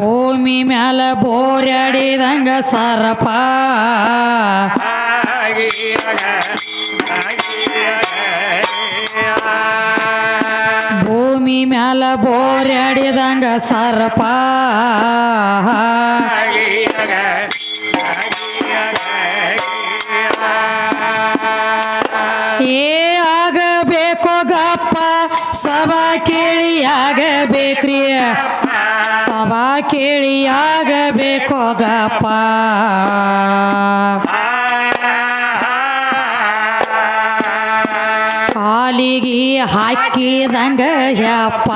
ಭೂಮಿ ಮ್ಯಾಲ ಬೋರ್ಯಾಡಿದಂಗ ಸರಪ ಭೂಮಿ ಮ್ಯಾಲ ಬೋರ್ಯಾಡಿದಂಗ ಸರಪ ಏ ಆಗಬೇಕೋ ಗಪ್ಪ ಸಭಾ ಕೇಳಿ ಆಗಬೇಕ್ರಿ ಸಭಾ ಕೇಳಿ ಆಗಬೇಕೋ ಗಪ್ಪ. ಕಾಲಿಗೆ ಹಾಕಿದಂಗ ಯಪ್ಪ.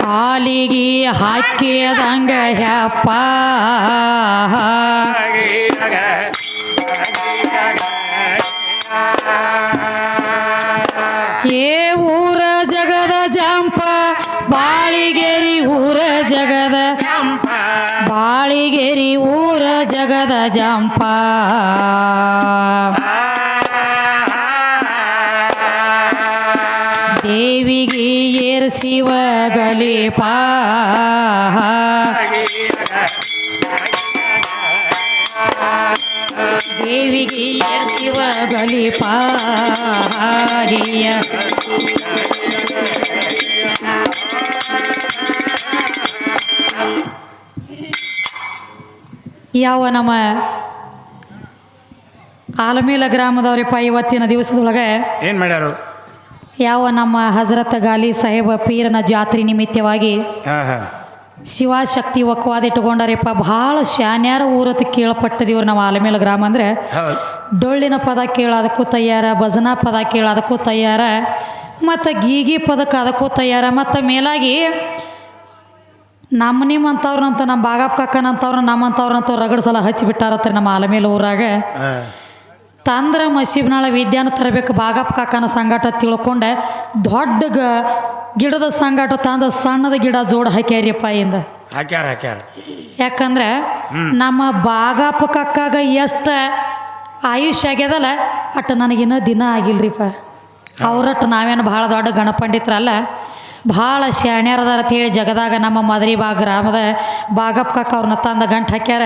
ಕಾಲಿಗೆ ಹಾಕಿದಂಗ ಯಪ್ಪ. ಜಂಪ. ದೇವಿಗೆ ಏರ್ಸಿವ ಗಲೀಪ ದೇವಿಗೆ ಏರ್ಸಿವ ಗಲೀಪ ಯಾವ ನಮ್ಮ ಆಲಮೇಲ ಗ್ರಾಮದವ್ರಪ್ಪ ಇವತ್ತಿನ ದಿವಸದೊಳಗೆ ಏನು ಮಾಡ್ಯಾರು? ಯಾವ ನಮ್ಮ ಹಜರತ್ ಗಾಲಿ ಸಾಹೇಬ ಪೀರನ ಜಾತ್ರೆ ನಿಮಿತ್ತವಾಗಿ ಶಿವಶಕ್ತಿ ಒಕ್ಕವಾದ ಇಟ್ಟುಕೊಂಡಾರಪ್ಪ ಭಾಳ ಶಾನ್ಯಾರ ಊರತ್ ಕೇಳಪಟ್ಟದಿವ್ರು ನಮ್ಮ ಆಲಮೇಲ ಗ್ರಾಮ ಅಂದರೆ. ಡೊಳ್ಳಿನ ಪದ ಕೇಳೋದಕ್ಕೂ ತಯಾರ ಭಜನಾ ಪದ ಕೇಳೋದಕ್ಕೂ ತಯಾರ ಮತ್ತು ಗೀಗಿ ಪದಕ್ಕೆ ಅದಕ್ಕೂ ತಯಾರ ಮತ್ತು ಮೇಲಾಗಿ ನಮ್ಮ ನಿಮ್ಮಂಥವ್ರನ್ನಂತ ನಮ್ಮ ಬಾಗಪ್ಪ ಕಾಕನಂತವ್ರು ನಮ್ಮಂಥವ್ರಂತೂ ರಗಡ್ ಸಲ ಹಚ್ಚಿಬಿಟ್ಟಾರತ್ರಿ ನಮ್ಮ ಆಲಮೇಲೆ ಊರಾಗ. ತಂದ್ರ ಮಸೀಬ್ನಾಳ ವಿದ್ಯಾನ ತರಬೇಕು ಬಾಗಪ್ಪ ಕಾಕನ ಸಂಗಾಟ ತಿಳ್ಕೊಂಡೆ. ದೊಡ್ಡ ಗ ಗಿಡದ ಸಂಗಾಟ ತಂದ ಸಣ್ಣದ ಗಿಡ ಜೋಡ ಹಾಕ್ಯಾರಿಯಪ್ಪ ಇಂದ. ಹಾಕ್ಯಾರ ಹಾಕ್ಯಾರ. ಯಾಕಂದ್ರೆ ನಮ್ಮ ಬಾಗಪ್ಪ ಕಕ್ಕಾಗ ಎಷ್ಟು ಆಯುಷ್ಯ ಆಗ್ಯದಲ್ಲ ಅಟ್ ನನಗಿನ್ನೂ ದಿನ ಆಗಿಲ್ರಿಪ್ಪ. ಅವ್ರಟ್ಟು ನಾವೇನು ಭಾಳ ದೊಡ್ಡ ಗಣಪಂಡಿತರಲ್ಲ ಭಾಳ ಶಾಣ್ಯಾರದಾರ ಅಂತೇಳಿ ಜಗದಾಗ ನಮ್ಮ ಮದರಿ ಬಾ ಗ್ರಾಮದ ಬಾಗಪ್ಪ ಕಕ್ಕ ಅವ್ರನ್ನ ತಂದ ಗಂಟು ಹಾಕ್ಯಾರ.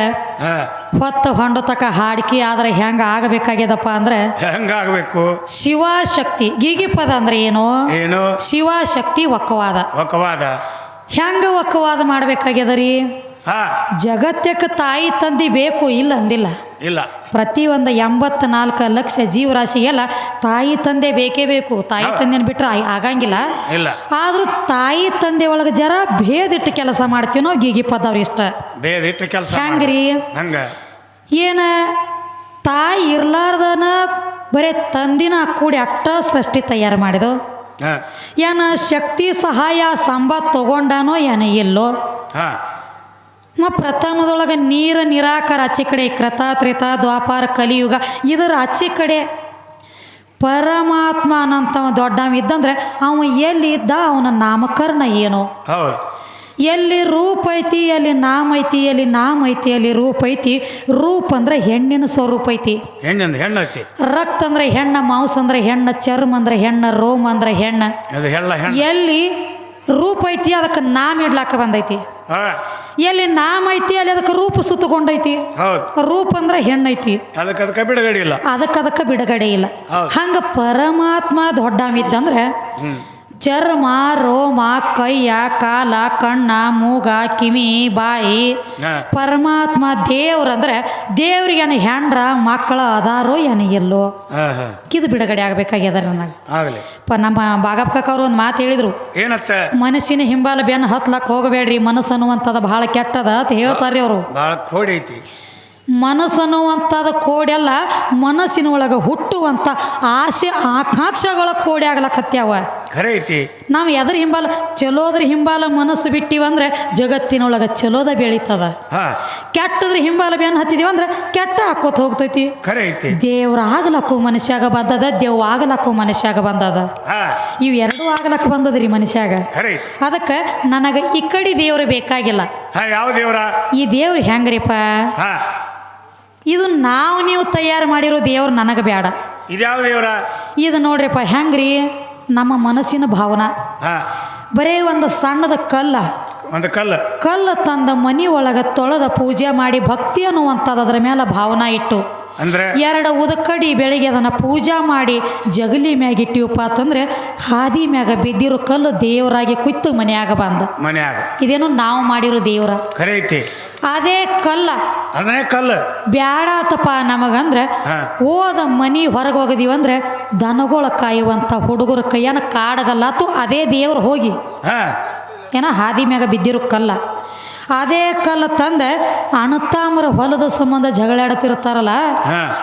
ಹೊತ್ತು ಹೊಂಡು ತಕ ಹಾಡ್ಕಿ ಆದ್ರೆ ಹೆಂಗ ಆಗಬೇಕಾಗ್ಯದಪ್ಪ ಅಂದ್ರೆ ಹೆಂಗಾಗಬೇಕು ಶಿವಶಕ್ತಿ ಗೀಗಿ ಪದ ಅಂದ್ರೆ ಏನು? ಏನು? ಶಿವಶಕ್ತಿ ಒಕ್ಕವಾದ. ಒಕ್ಕವಾದ. ಹೆಂಗ ಒಕ್ಕವಾದ ಮಾಡ್ಬೇಕಾಗ್ಯದ ರೀ? ಹಾ. ಜಗತ್ಯಕ್ಕೆ ತಾಯಿ ತಂದೆ ಬೇಕು ಇಲ್ಲ ಅಂದಿಲ್ಲ. ಇಲ್ಲ. ಪ್ರತಿಯೊಂದು ಎಂಬತ್ನಾಲ್ಕು ಲಕ್ಷ ಜೀವರಾಶಿಗೆಲ್ಲ ತಾಯಿ ತಂದೆ ಬೇಕೇ ಬೇಕು. ತಾಯಿ ತಂದೆನ ಬಿಟ್ರೆ ಆಗಂಗಿಲ್ಲ. ಇಲ್ಲ. ಆದ್ರೂ ತಾಯಿ ತಂದೆ ಒಳಗೆ ಜರ ಭೇದಿಟ್ಟು ಕೆಲಸ ಮಾಡ್ತೀವಿ ನಾವು ಗೀಗಿ ಪದವ್ರು ಇಷ್ಟ. ಭೇದಿಟ್ಟು ಕೆಲಸ ಹೆಂಗ್ರಿ? ಹಂಗ? ಏನ ತಾಯಿ ಇರ್ಲಾರ್ದನ ಬರೇ ತಂದಿನ ಕೂಡಿ ಅಟ್ಟ ಸೃಷ್ಟಿ ತಯಾರು ಮಾಡಿದವು ಏನ ಶಕ್ತಿ ಸಹಾಯ ಸಂಬತ್ ತಗೊಂಡಾನೋ ಏನ ಇಲ್ಲೋ? ಮ ಪ್ರಥಮದೊಳಗೆ ನೀರ ನಿರಾಕಾರ ಆಚೆ ಕಡೆ ತ್ರೇತ ದ್ವಾಪಾರ ಕಲಿಯುಗ. ಇದರ ಆಚೆ ಕಡೆ ಪರಮಾತ್ಮ ಅನ್ನಂಥವ ದೊಡ್ಡವ ಇದ್ದಂದ್ರೆ ಅವ ಎಲ್ಲಿ ಇದ್ದ ಅವನ ನಾಮಕರಣ ಏನು? ಹೌದು. ಎಲ್ಲಿ ರೂಪ ಐತಿ ಅಲ್ಲಿ ನಾಮ ಐತಿ ಎಲ್ಲಿ ನಾಮ ಐತಿ ಅಲ್ಲಿ ರೂಪ ಐತಿ? ರೂಪ ಅಂದ್ರೆ ಹೆಣ್ಣಿನ ಸ್ವರೂಪ ಐತಿ. ಹೆಣ್ಣಿಂದ ಹೆಣ್ಣೈತಿ ರಕ್ತ ಅಂದ್ರೆ ಹೆಣ್ಣ ಮಾಂಸ ಅಂದ್ರೆ ಹೆಣ್ಣ ಚರ್ಮ ಅಂದ್ರೆ ಹೆಣ್ಣ ರೋಮ ಅಂದ್ರೆ ಹೆಣ್ಣು. ಎಲ್ಲಿ ರೂಪ ಐತಿ ಅದಕ್ಕೆ ನಾಮ ಇಡ್ಲಾಕ ಬಂದೈತಿ. ಎಲ್ಲಿ ನಾಮ ಐತಿ ಅಲ್ಲಿ ಅದಕ್ಕೆ ರೂಪ ಸುತ್ತಕೊಂಡೈತಿ ರೂಪ ಅಂದ್ರೆ ಹೆಣ್ಣೈತಿ. ಅದಕ್ಕೆ ಅದಕ್ಕೆ ಬಿಡುಗಡೆ ಇಲ್ಲ. ಅದಕ್ಕೆ ಅದಕ್ಕೆ ಬಿಡುಗಡೆ ಇಲ್ಲ. ಹಂಗ ಪರಮಾತ್ಮ ದೊಡ್ಡವಿದ್ದಂದ್ರೆ ಚರ್ಮ ರೋಮ ಕೈಯ ಕಾಲ ಕಣ್ಣ ಮೂಗ ಕಿವಿ ಬಾಯಿ. ಪರಮಾತ್ಮ ದೇವ್ರಂದ್ರೆ ದೇವ್ರಿಗೇನು ಹೆಂಡ್ರ ಮಕ್ಕಳ ಅದಾರೋ ಏನು ಎಲ್ಲೋ ಕಿದು ಬಿಡುಗಡೆ ಆಗ್ಬೇಕಾಗ್ಯದ ನನಗೆ. ಆಗಲಿ. ಪ ನಮ್ಮ ಬಾಗಪ್ಪ ಅವರು ಒಂದು ಮಾತು ಹೇಳಿದ್ರು. ಏನತ್ತ? ಮನಸ್ಸಿನ ಹಿಂಬಾಲ ಬೆನ್ನು ಹತ್ಲಕ್ಕೆ ಹೋಗಬೇಡ್ರಿ ಮನಸ್ಸು ಅನ್ನುವಂಥದ್ದು ಬಹಳ ಕೆಟ್ಟದ ಅಂತ ಹೇಳ್ತಾರೆ ಅವರು. ಭಾಳ ಕೋಡಿ ಐತಿ. ಮನಸ್ಸು ಅನ್ನುವಂಥದ್ದು ಕೋಡೆಲ್ಲ ಮನಸ್ಸಿನ ಒಳಗೆ ಹುಟ್ಟುವಂಥ ಆಸೆ ಆಕಾಂಕ್ಷೆಗಳ ಕೋಡಿ ಆಗ್ಲಕತ್ಯಾವ. ಖರೆ ಐತಿ. ನಾವು ಎದ್ರ ಹಿಂಬಾಲ ಚಲೋದ್ರ ಹಿಂಬಾಲ ಮನಸ್ಸು ಬಿಟ್ಟಿವಂದ್ರೆ ಜಗತ್ತಿನೊಳಗೆ ಚಲೋದ ಬೆಳೀತದ. ಕೆಟ್ಟದ್ರ ಹಿಂಬಾಲ ಬೆನ್ನು ಹತ್ತಿದೀವಂದ್ರೆ ಕೆಟ್ಟ ಹಾಕೋತ ಹೋಗ್ತೈತಿ. ಖರೆ ಐತಿ. ದೇವ್ರ ಆಗ್ಲಕ್ಕೂ ಮನುಷ್ಯಾಗ ಬಂದದ ದೇವ್ ಆಗ್ಲಕ್ಕೂ ಮನುಷ್ಯಾಗ ಬಂದದ. ಇವ್ ಎರಡೂ ಆಗ್ಲಕ್ಕ ಬಂದದ್ರಿ ಮನುಷ್ಯಾಗ ಅದಕ್ಕೆ ನನಗೆ ಈ ಕಡೆ ದೇವ್ರು ಬೇಕಾಗಿಲ್ಲ. ಯಾವ ದೇವ್ರ? ಈ ದೇವ್ರು ಹೆಂಗ್ರಿಪ್ಪ? ಇದು ನಾವು ನೀವು ತಯಾರು ಮಾಡಿರೋ ದೇವ್ರು ನನಗೆ ಬೇಡ ಇದ್ಯಾವ ದೇವ್ರ? ಇದು ನೋಡ್ರಿಪ್ಪ ಹೆಂಗ್ರಿ? ನಮ್ಮ ಮನಸ್ಸಿನ ಭಾವನಾ. ಹಾ. ಬರೇ ಒಂದು ಸಣ್ಣದ ಕಲ್ಲ. ಒಂದು ಕಲ್ಲು. ಕಲ್ಲು ತಂದ ಮನಿ ಒಳಗೆ ತೊಳೆದ ಪೂಜೆ ಮಾಡಿ ಭಕ್ತಿ ಅನ್ನುವಂಥದ್ದು ಅದರ ಮೇಲೆ ಭಾವನಾ ಇಟ್ಟು. ಅಂದ್ರೆ ಎರಡು ಉದಕಡಿ ಬೆಳಿಗ್ಗೆ ಅದನ್ನು ಪೂಜಾ ಮಾಡಿ ಜಗಲಿ ಮ್ಯಾಗ ಇಟ್ಟಿವಪ್ಪ ಅಂತಂದ್ರೆ ಹಾದಿ ಮ್ಯಾಗ ಬಿದ್ದಿರೋ ಕಲ್ಲು ದೇವರಾಗಿ ಕುಯ್ತು ಮನ್ಯಾಗ ಬಂದ. ಮನೆಯಾಗ. ಇದೇನು ನಾವು ಮಾಡಿರೋ ದೇವ್ರ. ಐತಿ ಅದೇ ಕಲ್ಲ. ಅದನ್ನೇ ಕಲ್ಲು. ಬ್ಯಾಡತಪ್ಪ ನಮಗಂದ್ರೆ ಓದ ಹೋದ ಮನಿ ಹೊರಗೆ ಹೋಗದೀವಂದ್ರೆ ದನಗಳ ಕಾಯುವಂಥ ಹುಡುಗರ ಕೈಯನ ಕಾಡಗಲ್ಲಾತು ಅದೇ ದೇವ್ರು ಹೋಗಿ. ಏನ ಹಾದಿ ಮ್ಯಾಗ ಬಿದ್ದಿರೋ ಕಲ್ಲ. ಅದೇ ಕಲ್ಲು ತಂದೆ ಅಣತಾಮರ ಹೊಲದ ಸಂಬಂಧ ಜಗಳಾಡ್ತಿರ್ತಾರಲ್ಲ.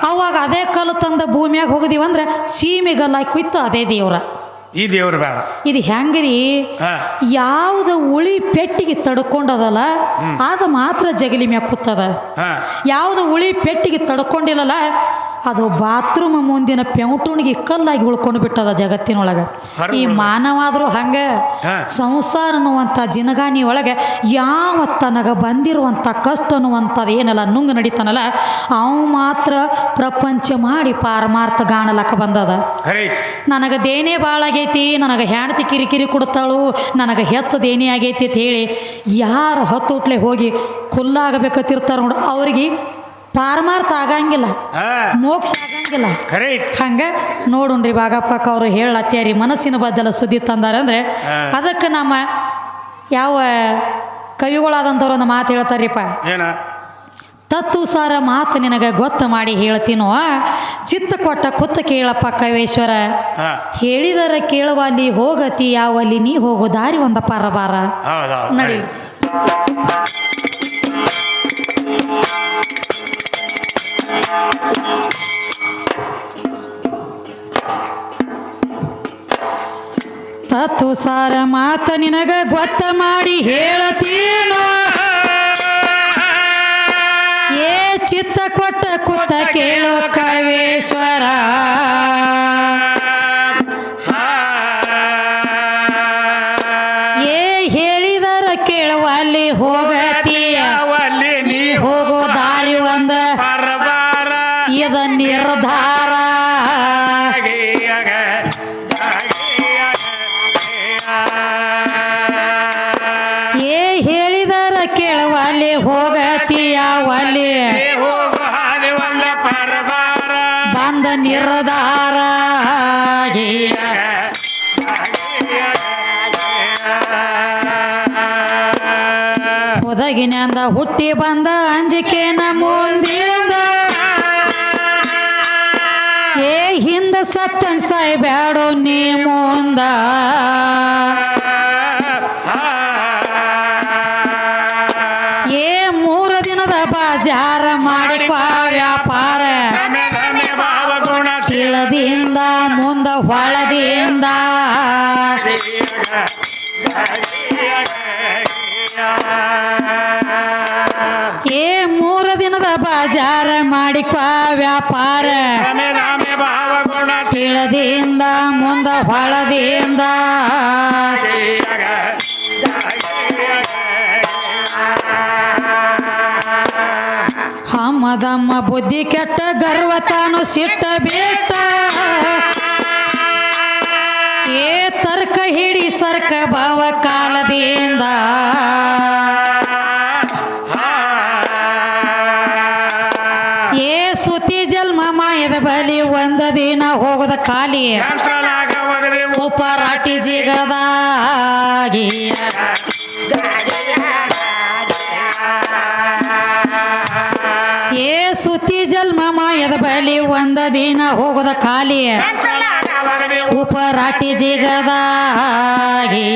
ಅವಾಗ ಅದೇ ಕಲ್ಲು ತಂದ ಭೂಮಿಯಾಗ ಅಂದ್ರೆ ಸೀಮೆಗಲ್ಲ ಕುಯ್ತು ಅದೇ ದೇವ್ರ. ಈ ದೇವ್ರ ಬೇಡ. ಇದು ಹೆಂಗ್ರಿ? ಯಾವ್ದ ಉಳಿ ಪೆಟ್ಟಿಗೆ ತಡ್ಕೊಂಡದಲ್ಲ ಅದು ಮಾತ್ರ ಜಗಲಿ ಮ್ಯಾಗ ಕೂತದ. ಯಾವ್ದು ಉಳಿ ಪೆಟ್ಟಿಗೆ ತಡ್ಕೊಂಡಿಲ್ಲಲ್ಲ ಅದು ಬಾತ್ರೂಮ್ ಮುಂದಿನ ಪೆಂಟುಣಿಗೆ ಕಲ್ಲಾಗಿ ಉಳ್ಕೊಂಡು ಬಿಟ್ಟದ ಜಗತ್ತಿನೊಳಗೆ. ಈ. ಮಾನವಾದರೂ ಹಂಗೆ ಸಂಸಾರ ಅನ್ನುವಂಥ ಜಿನಗಾನಿ ಒಳಗೆ ಯಾವ ತನಗ ಬಂದಿರುವಂಥ ಕಷ್ಟ ಅನ್ನುವಂಥದ್ದು ಏನಲ್ಲ ನುಂಗ್ ನಡೀತಾನಲ್ಲ ಅವ ಮಾತ್ರ ಪ್ರಪಂಚ ಮಾಡಿ ಪಾರಮಾರ್ಥ ಗಾಣಲಕ್ಕ ಬಂದದ. ನನಗೆ ದೇನೇ ಭಾಳ ಆಗೈತಿ ನನಗೆ ಹೆಂಡತಿ ಕಿರಿಕಿರಿ ಕೊಡ್ತಾಳು ನನಗೆ ಹೆಚ್ಚು ದೇನೇ ಆಗೈತಿ ಅಂತ ಹೇಳಿ ಯಾರು ಹತ್ತುಟ್ಲೆ ಹೋಗಿ ಖುಲ್ಲಾಗಬೇಕತ್ತಿರ್ತಾರ ನೋಡು ಅವ್ರಿಗೆ ಪಾರಮಾರ್ಥ ಆಗಂಗಿಲ್ಲ. ಮೋಕ್ಷ ಆಗಂಗಿಲ್ಲ. ಹಂಗ ನೋಡುಣ್ರಿ ಬಾಗಪ್ಪಕ್ಕ ಅವರು ಹೇಳತ್ಯಾರಿ ಮನಸ್ಸಿನ ಬದ್ದಲ ಸುದ್ದಿ ತಂದಾರ ಅಂದ್ರೆ. ಅದಕ್ಕೆ ನಮ್ಮ ಯಾವ ಕವಿಗಳಾದಂಥವ್ರು ಒಂದು ಮಾತು ಹೇಳ್ತಾರೀಪ ತತ್ತು ಸಾರ ಮಾತು ನಿನಗೆ ಗೊತ್ತ ಮಾಡಿ ಹೇಳ್ತೀನೋ ಚಿತ್ತ ಕೊಟ್ಟ ಕುತ್ತ ಕೇಳಪ್ಪ ಕವೇಶ್ವರ. ಹೇಳಿದರ ಕೇಳುವಲ್ಲಿ ಹೋಗತಿ ಯಾವಲ್ಲಿ ನೀ ಹೋಗೋ ದಾರಿ ಒಂದ ಪರಬಾರ. ನಡಿ. ತತ್ತು ಸಾರ ಮಾತ ನಿನಗ ಗೊತ್ತ ಮಾಡಿ ಹೇಳತೀನೋ? ಏ ಚಿತ್ತ ಕೊಟ್ಟ ಕುತ್ತ ಕೇಳೋ ಕವೇಶ್ವರ? ನಿರ್ಧಾರ ಒದಗಿನಿಂದ ಹುಟ್ಟಿ ಬಂದ ಅಂಜಿಕೆ ಮುಂದಿಂದ. ಏ ಹಿಂದ ಸತ್ತನ್ ಸಾಯ್ಬ್ಯಾಡೋ ನೀ ಮುಂದ? ಏ ಮೂರ ದಿನದ ಬಾಜಾರ ಮಾಡಿಕೊ ವ್ಯಾಪಾರ. ತಿಳದಿಂದ ಮುಂದ ಹೊಳದಿಂದ. ಹಮ್ಮದಮ್ಮ ಬುದ್ಧಿ ಕೆಟ್ಟ ಗರ್ವ ತಾನು ಸಿಟ್ಟ ಬಿಟ್ಟ. ಏ ತರ್ಕ ಹಿಡಿ ಸರ್ಕ ಭಾವ ಕಾಲದಿಂದ. ಹೋಗದ ಖಾಲಿ ಉಪರಾಟಿ ಜಿಗದಾಗಿ ಏ ಸುತಿ ಜನ್ಮ ಮಾಯದ ಬಲಿ ಒಂದ ದಿನ ಹೋಗದ ಖಾಲಿ ಉಪರಾಟಿ ಜಿಗದಾಗಿ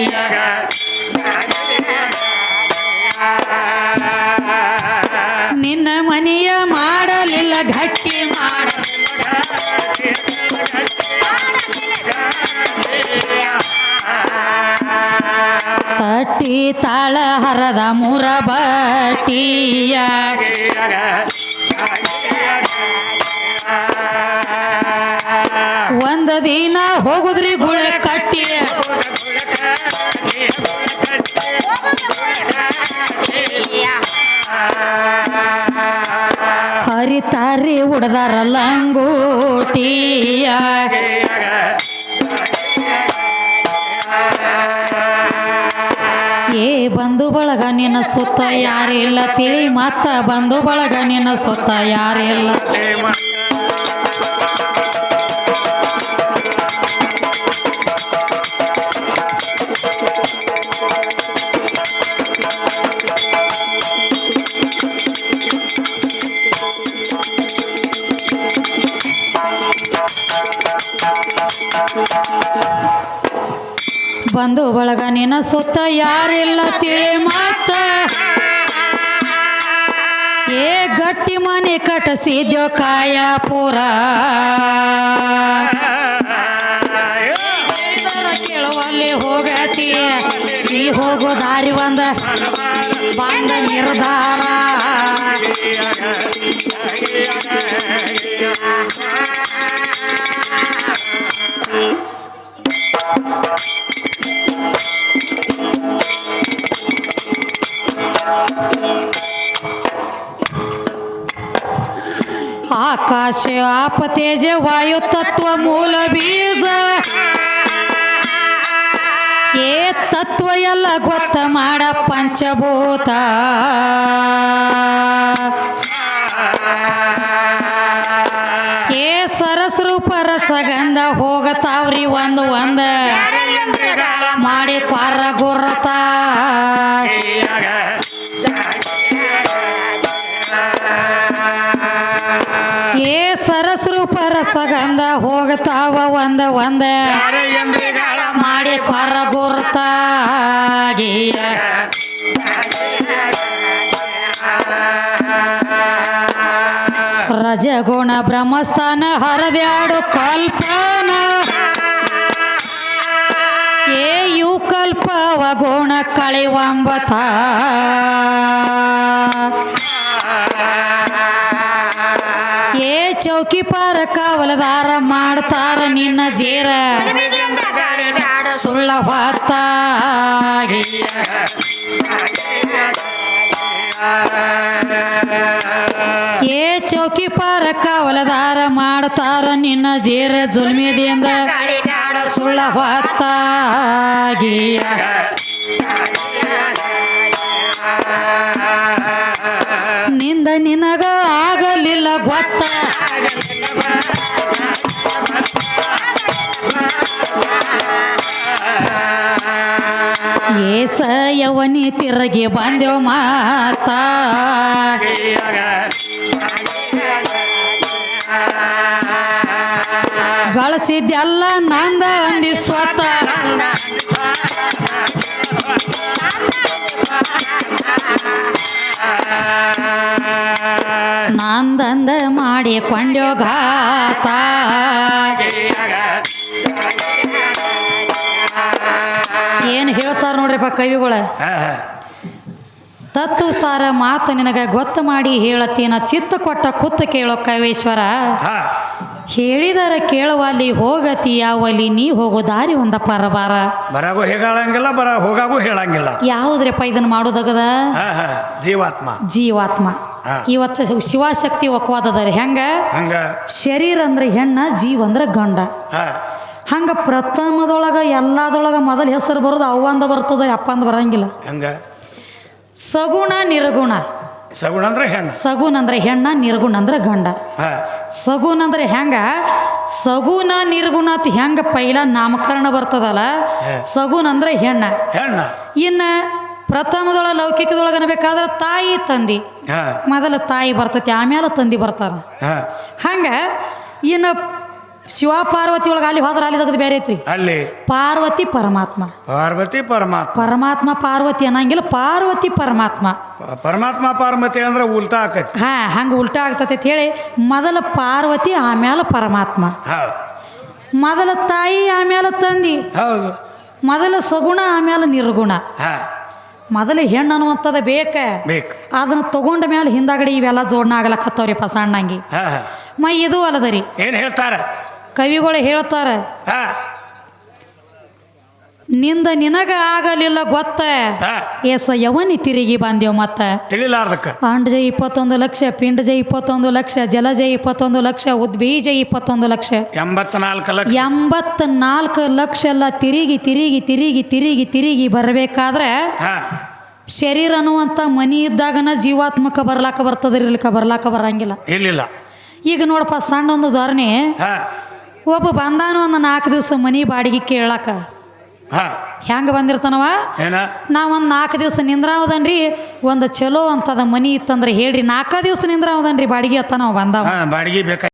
ನಿನ್ನ ಮನೆಯ ಮಾಡಲಿಲ್ಲ ಗಟ್ಟಿ ಮಾಡ. ತಟ್ಟಿ ತಾಳ ಹರದ ಮುರ ಬಟ್ಟಿಯ. ಒಂದ ದಿನ ಹೋಗುದ್ರಿ ಗುಳ ಕಟ್ಟಿ ಹರಿತಾರಿ ಉಡ್ದಾರ ಲಂಗೋಟಿಯ. ಏ ಬಂಧು ಬಳಗ, ನಿನ್ನ ಸುತ್ತ ಯಾರಿಲ್ಲ. ತಿಳಿ ಮತ್ತ ಬಂಧು ಬಳಗ, ನಿನ್ನ ಸುತ್ತ ಯಾರಿಲ್ಲ. ಬಂಧು ಬಳಗ ನಿನ್ನ ಸುತ್ತ ಯಾರಿಲ್ಲ ತಿಳಿ ಮಾತ. ಏ ಗಟ್ಟಿ ಮನೆ ಕಟಸಿದ್ಯೋ ಕಾಯ ಪುರ ಕೇಳುವಲ್ಲಿ ಹೋಗತಿ. ಈ ಹೋಗೋ ದಾರಿ ಬಂದ ಬಂದ ನಿರ್ಧಾರ. ಆಕಾಶ ಆಪ ತೇಜ ವಾಯು ತತ್ವ ಮೂಲ ಬೀಜ. ಏ ತತ್ವ ಎಲ್ಲ ಗೊತ್ತ ಮಾಡ ಪಂಚಭೂತ. ಏ ಸರಸ್ರೂಪ ರಸಗಂಧ ಹೋಗತಾವ್ರಿ ಒಂದು ಒಂದ. ಮಾಡಿ ಪಾರ ಗುರ್ರತ. ಹೋಗತಾವ ಒಂದ ಒಂದ. ಮಾಡಿ ಕೊರ ಗುರ್ತಾಗಿಯ ರಜಗುಣ ಬ್ರಹ್ಮಸ್ಥಾನ ಹರದ್ಯಾಡು ಕಲ್ಪನ. ಏ ಯು ಕಲ್ಪವ ಗುಣ ಕಳಿವಂಬತ. ಚೌಕಿ ಪಾರ ಕಾವಲದಾರ ಮಾಡ್ತಾರ ನಿನ್ನ ಜೇರ. ಸುಳ್ಳ ಹೊತ್ತ ಏ ಚೌಕಿ ಪಾರ ಕಾವಲದಾರ ಮಾಡ್ತಾರ ನಿನ್ನ ಜೇರ ಜುಲ್ಮಿದಿಂದ. ಸುಳ್ಳ ಹೊತ್ತ ನಿಂದ ನಿನಗ ಏಸ ಯವನಿ ತಿರುಗಿ ಬಂದೆವು ಮಾತ. ಗಳಿಸಿದ್ದೆಲ್ಲ ನಂದ ಅಂದಿ ಸ್ವತ. ಕವಿಗಳ. ತತ್ತು ಸಾರ ಮಾತು ನಿನಗ ಗೊತ್ತು ಮಾಡಿ ಹೇಳತ್ತೀನ ಚಿತ್ತ ಕೊಟ್ಟ ಕುತ್ತ ಕೇಳೋ ಕವೇಶ್ವರ. ಹೇಳಿದರ ಕೇಳುವಲ್ಲಿ ಹೋಗತಿ ಯಾವಲ್ಲಿ ನೀ ಹೋಗೋ ದಾರಿ ಒಂದ ಪರಬಾರ ಬರಾಗೂ ಹೇಳಂಗಿಲ್ಲ ಬರ ಹೋಗಾಗೂ ಹೇಳಂಗಿಲ್ಲ. ಯಾವುದ್ರಪ್ಪ ಇದನ್ನ ಮಾಡೋದಗದ? ಜೀವಾತ್ಮ. ಜೀವಾತ್ಮ. ಇವತ್ತು ಶಿವಶಕ್ತಿ ಒಕ್ವಾದದ ಹೆಂಗ? ಹಂಗ. ಶರೀರ ಅಂದ್ರೆ ಹೆಣ್ಣ ಜೀವ ಅಂದ್ರೆ ಗಂಡ. ಹಂಗ ಪ್ರಥಮದೊಳಗೆ ಎಲ್ಲದೊಳಗೆ ಮೊದಲ ಹೆಸರು ಬರೋದು ಅವ್ವ ಅಂದ ಬರ್ತದ ಅಪ್ಪ ಅಂದ ಬರಂಗಿಲ್ಲ. ಹಂಗ? ಸಗುಣ ನಿರ್ಗುಣ. ಸಗುಣ ಅಂದ್ರೆ ಹೆಣ್ಣ. ಸಗುಣ ಅಂದ್ರೆ ಹೆಣ್ಣ ನಿರ್ಗುಣ ಅಂದ್ರೆ ಗಂಡ. ಸಗುಣ ಅಂದ್ರೆ ಹೆಂಗ? ಸಗುಣ ನಿರ್ಗುಣ ಅಂತ ಹೆಂಗ ಪೈಲ ನಾಮಕರಣ ಬರ್ತದಲ್ಲ. ಸಗುಣ ಅಂದ್ರೆ ಹೆಣ್ಣ. ಹೆಣ್ಣ. ಇನ್ನ ಪ್ರಥಮದೊಳ ಲೌಕಿಕದೊಳಗ ಅನ್ಬೇಕಾದ್ರೆ ತಾಯಿ ತಂದಿ. ಮೊದಲ ತಾಯಿ ಬರ್ತೈತಿ ಆಮೇಲೆ ತಂದಿ ಬರ್ತಾರ. ಹಂಗ ಇನ್ನು ಶಿವ ಪಾರ್ವತಿ ಒಳಗೆ ಅಲ್ಲಿ ಹೋದ್ರೆ ಅಲ್ಲಿ ತೆಗೆದು ಬೇರೆ ಐತ್ರಿ. ಅಲ್ಲಿ. ಪಾರ್ವತಿ ಪರಮಾತ್ಮ. ಪಾರ್ವತಿ ಪರಮಾತ್ಮ. ಪರಮಾತ್ಮ ಪಾರ್ವತಿ ಅನ್ನಂಗಿಲ್ಲ ಪಾರ್ವತಿ ಪರಮಾತ್ಮ. ಪ- ಪರಮಾತ್ಮ ಪಾರ್ವತಿ ಅಂದ್ರೆ ಉಲ್ಟಾ ಆಕೈತಿ. ಹಾ ಹಂಗೆ ಉಲ್ಟಾ ಆಗ್ತತೆ ಅಂತ ಹೇಳಿ ಮೊದಲ ಪಾರ್ವತಿ ಆಮೇಲೆ ಪರಮಾತ್ಮ. ಹೌದು. ಮೊದಲ ತಾಯಿ ಆಮೇಲೆ ತಂದಿ. ಹೌದು. ಮೊದಲ ಸಗುಣ ಆಮೇಲೆ ನಿರ್ಗುಣ. ಹಾ. ಮೊದಲ ಹೆಣ್ಣು ಅನ್ನುವಂಥದ್ದು ಬೇಕ? ಬೇಕು. ಅದನ್ನ ತಗೊಂಡ ಮೇಲೆ ಹಿಂದಾಗಡೆ ಇವೆಲ್ಲ ಜೋಡಣ ಆಗ್ಲಕತ್ತವ್ರಿ ಪಸಣ್ಣಂಗಿ. ಹಾ ಹಾ. ಮೈ ಇದು ಅಲ್ಲದರಿ. ಏನು ಹೇಳ್ತಾರ? ಕವಿಗಳು ಹೇಳ್ತಾರೆ ನಿಂದ ನಿನಗ ಆಗಲಿಲ್ಲ ಗೊತ್ತ? ಎಸ್ ಯವನಿ ತಿರುಗಿ ಬಂದೇವ್ ಮತ್ತ. ತಿಳಿಲಾರ್ದಕ್ಕ. ಅಂಡಜ ಇಪ್ಪತ್ತೊಂದು ಲಕ್ಷ ಪಿಂಡಜ ಇಪ್ಪತ್ತೊಂದು ಲಕ್ಷ ಜಲಜ ಇಪ್ಪತ್ತೊಂದು ಲಕ್ಷ ಉದ್ಬೀಜ ಇಪ್ಪತ್ತೊಂದು ಲಕ್ಷ. ಎಂಬತ್ನಾಲ್ಕು ಲಕ್ಷ. ಎಂಬತ್ನಾಲ್ಕು ಲಕ್ಷ ಎಲ್ಲ ತಿರುಗಿ ತಿರುಗಿ ತಿರುಗಿ ತಿರುಗಿ ತಿರುಗಿ ಬರಬೇಕಾದ್ರೆ ಶರೀರ ಅನ್ನುವಂಥ ಮನಿ ಇದ್ದಾಗನ ಜೀವಾತ್ಮಕ ಬರ್ಲಾಕ ಬರ್ತದ ಇರ್ಲಿಕ್ಕ ಬರ್ಲಾಕ ಬರಂಗಿಲ್ಲ. ಇಲ್ಲಿಲ್ಲ ಈಗ ನೋಡಪ್ಪ ಸಣ್ಣ ಒಂದು ಧಾರಣೆ ಒಬ್ಬ ಬಂದಾನು ಒಂದು ನಾಲ್ಕು ದಿವಸ ಮನಿ ಬಾಡಿಗೆ ಕೇಳಾಕ. ಹೆಂಗೆ ಬಂದಿರ್ತಾನವ? ನಾ ಒಂದು ನಾಲ್ಕು ದಿವಸ ನಿಂದ್ರಾವದನ್ರಿ ಒಂದು ಚಲೋ ಅಂತದ ಮನಿ ಇತ್ತಂದ್ರೆ ಹೇಳ್ರಿ ನಾಲ್ಕು ದಿವಸ ನಿಂದ್ರಾವದನ್ರಿ ಬಾಡಿಗೆ ಅತ್ತ ನಾವು ಬಂದಾವ. ಬಾಡಿಗೆ ಬೇಕಾ?